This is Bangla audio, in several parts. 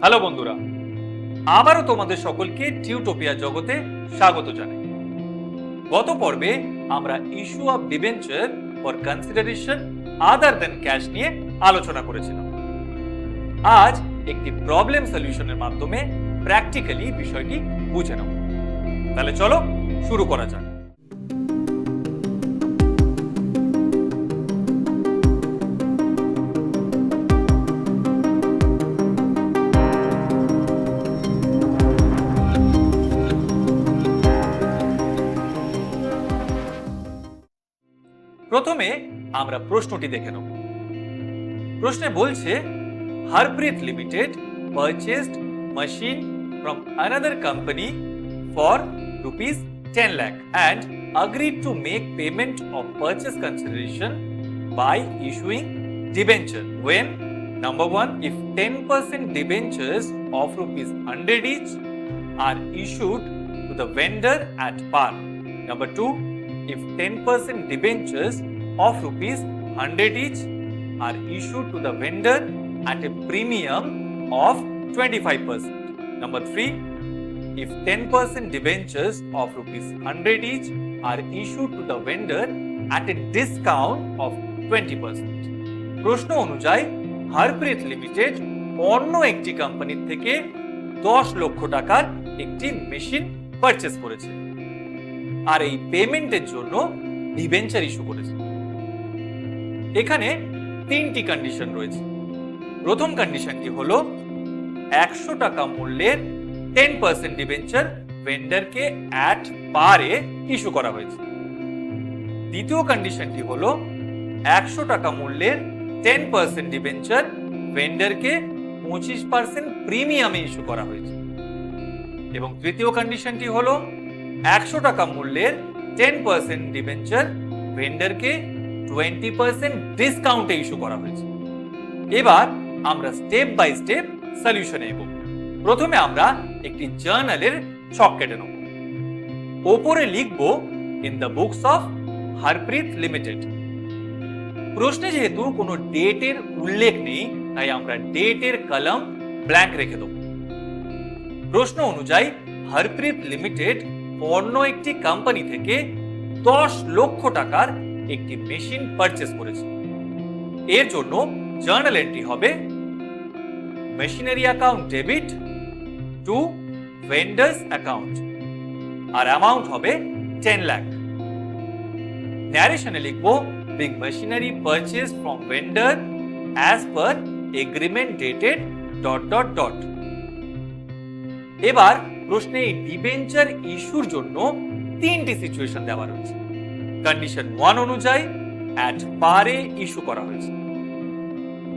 হ্যালো বন্ধুরা, আবারও তোমাদের সকলকে টিউটোপিয়া জগতে স্বাগত জানাই। গত পর্বে আমরা issue of debenture for consideration other than cash নিয়ে আলোচনা করেছিলাম। আজ একটি প্রবলেম সলিউশনের মাধ্যমে প্র্যাকটিক্যালি বিষয়টি বুঝে নাও তাহলে চলো শুরু করা যাক। প্রথমে আমরা প্রশ্নটি দেখে নেব প্রশ্নে বলছে Harpreet limited purchased machine from another company for rupees 10 lakh and agreed to make payment of purchase consideration by issuing debenture when number one if 10% debentures of rupees 100 each are issued to the vendor at par number two if 10% debentures of rupees 100 each are issued to the vendor at a premium of 25%. Number 3, if 10% debentures of rupees 100 each are issued to the vendor at a discount of 20%. প্রশ্ন অনুযায়ী হারপ্রীত লিমিটেড অন্য একটি কোম্পানির থেকে দশ লক্ষ টাকার একটি মেশিন পারচেস করেছে আর এই পেমেন্টের জন্য ডিভেঞ্চার ইস্যু করেছে। এখানে তিনটি কন্ডিশন রয়েছে। প্রথম কন্ডিশনটি হলো একশো টাকা মূল্যের টেন পার্সেন্ট ডিভেঞ্চার ভেন্ডারকে অ্যাট পারে ইস্যু করা হয়েছে। দ্বিতীয় কন্ডিশনটি হলো একশো টাকা মূল্যের টেন পার্সেন্ট ডিভেঞ্চার ভেন্ডারকে পঁচিশ পার্সেন্ট প্রিমিয়ামে ইস্যু করা হয়েছে। এবং তৃতীয় কন্ডিশনটি হলো একশো টাকা মূল্যের টেন পার্সেন্ট ডিবেঞ্চার ভেন্ডারকে টোয়েন্টি পার্সেন্ট ডিসকাউন্টে ইস্যু করা হয়েছে। এবার আমরা স্টেপ বাই স্টেপ সলিউশনে এগো প্রথমে আমরা একটি জার্নালের ছক কেটে নেব। ওপরে লিখব in the books of Harpreet limited প্রশ্নে যেহেতু কোনো ডেটের উল্লেখ নেই, তাই আমরা ডেটের কলম ব্ল্যাঙ্ক রেখে দেব। প্রশ্ন অনুযায়ী হরপ্রীত লিমিটেড অন্য একটি কোম্পানি থেকে দশ লক্ষ টাকার একটি মেশিন পারচেস করেছে। এর জন্য জার্নাল এন্ট্রি হবে machinery account debit to vendors account R amount হবে টেন লাখ ন্যারেশনে লিখব being machinery purchase from vendor as per agreement dated dot dot dot এবার প্রশ্নে ডিবেঞ্চার ইস্যুর জন্য তিনটি সিচুয়েশন দেওয়া রয়েছে। কন্ডিশন ওয়ান অনুযায়ী অ্যাট পারে ইস্যু করা হয়েছে।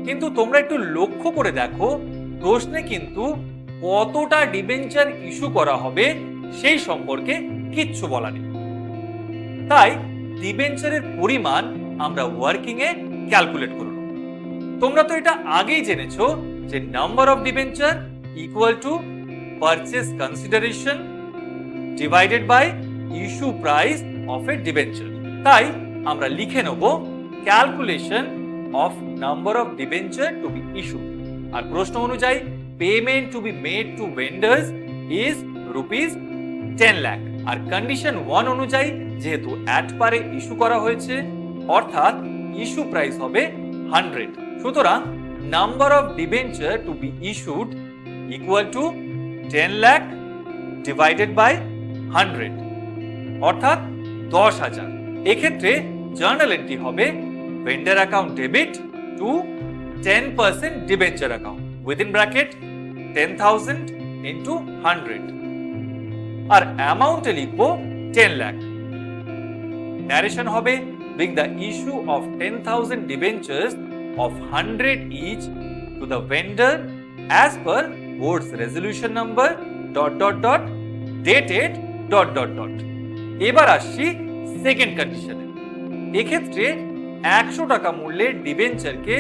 কিন্তু তোমরা একটু লক্ষ্য করে দেখো, প্রশ্নে কিন্তু কতটা ডিবেঞ্চার ইস্যু করা হবে সেই সম্পর্কে কিচ্ছু বলা নেই। তাই ডিবেঞ্চারের পরিমাণ আমরা ওয়ার্কিং এ ক্যালকুলেট করব। তোমরা তো এটা আগেই জেনেছো যে number of debenture equal to purchase consideration divided by issue price of a debenture তাই আমরা লিখে নেব calculation of number of debenture to be issue আর প্রশ্ন অনুযায়ী payment to be made to vendors is rupees ten lakh R condition one অনুযায়ী যেহেতু অ্যাট পারে ইস্যু করা হয়েছে, অর্থাৎ ইস্যু প্রাইস হবে হান্ড্রেড সুতরাং number of debenture to be issued equal to ten lakh divided by hundred অর্থাৎ দশ হাজার। এক্ষেত্রে জার্নাল এন্ট্রি হবে vendor account debit to ten percent debenture account within bracket ten thousand into hundred আর অ্যামাউন্টে লিখব টেন লাখ ন্যারেশন হবে being the issue of ten thousand debentures of hundred each to the vendor as per boards resolution number dot dot dot dated dot dot dot এবার আসছি সেকেন্ড কন্ডিশনে এক্ষেত্রে একশো টাকা মূল্যের ডিবেঞ্চারকে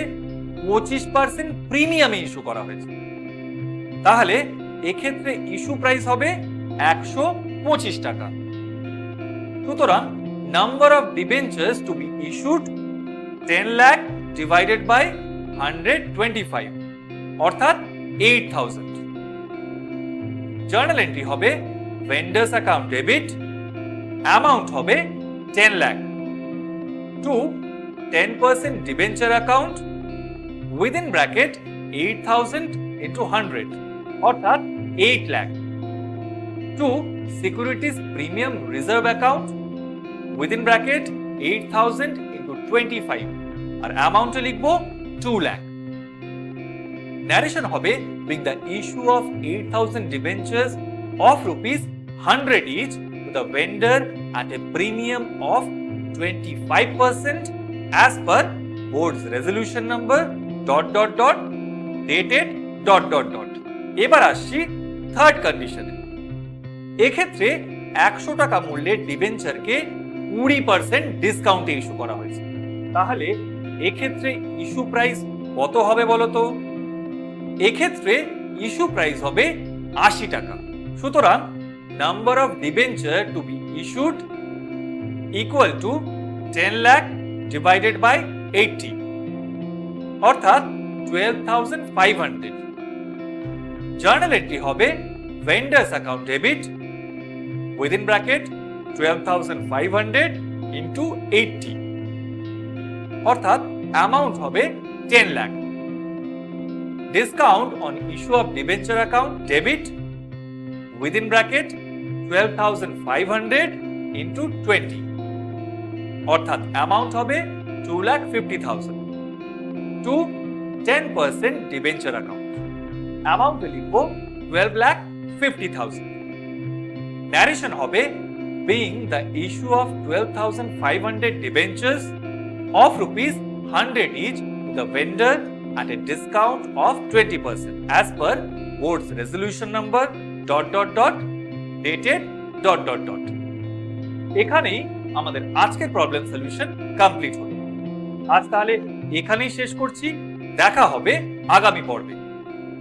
পঁচিশ পার্সেন্ট প্রিমিয়ামে ইস্যু করা হয়েছে। তাহলে এক্ষেত্রে ইস্যু প্রাইস হবে একশো পঁচিশ টাকা। সুতরাং number of debentures to be issued ten lakh divided by hundred twenty five অর্থাৎ এইট থাউজেন্ড জার্নাল এন্ট্রি হবে ভেন্ডার্স অ্যাকাউন্ট ডেবিট অ্যামাউন্ট হবে ten lakh to ten percent debenture account within bracket eight thousand into hundred অর্থাৎ eight lakh to securities premium reserve account within bracket eight thousand into twenty five আর অ্যামাউন্টে লিখব টু লাখ ন্যারেশন হবে with the issue of eight thousand debentures of rupees hundred each the vendor at a premium of twenty five percent as per boards resolution number dot dot dot dated dot dot dot এবার আসছি থার্ড কন্ডিশনে এক্ষেত্রে একশো টাকা মূল্যের ডিভেঞ্চারকে কুড়ি পার্সেন্ট ডিসকাউন্টে ইস্যু করা হয়েছে। তাহলে এক্ষেত্রে ইস্যু প্রাইস কত হবে বলতো? এক্ষেত্রে ইস্যু প্রাইস হবে আশি টাকা। সুতরাং number of debenture to be issued equal to ten lakh divided by eighty অর্থাৎ twelve thousand five hundred journal entry হবে vendors account debit within bracket twelve thousand five hundred into eighty অর্থাৎ অ্যামাউন্ট হবে ten lakh discount on issue of debenture account, debit, within bracket 12500 into 20 অর্থাৎ অ্যামাউন্ট হবে two lakh fifty thousand to ten percent debenture account অ্যামাউন্টে লিখব twelve lakh fifty thousand narration হবে being the issue of twelve thousand hundred of rupees 100 each to the vendor at a discount of 20% as per board's resolution number, dot dot dot, dated, dot dot dot. এখানেই আমাদের আজকের প্রবলেম সলিউশন কমপ্লিট হলো। আজ তাহলে এখানেই শেষ করছি। দেখা হবে আগামী পর্বে।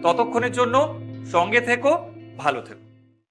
ততক্ষণের জন্য সঙ্গে থেকো, ভালো থেকো।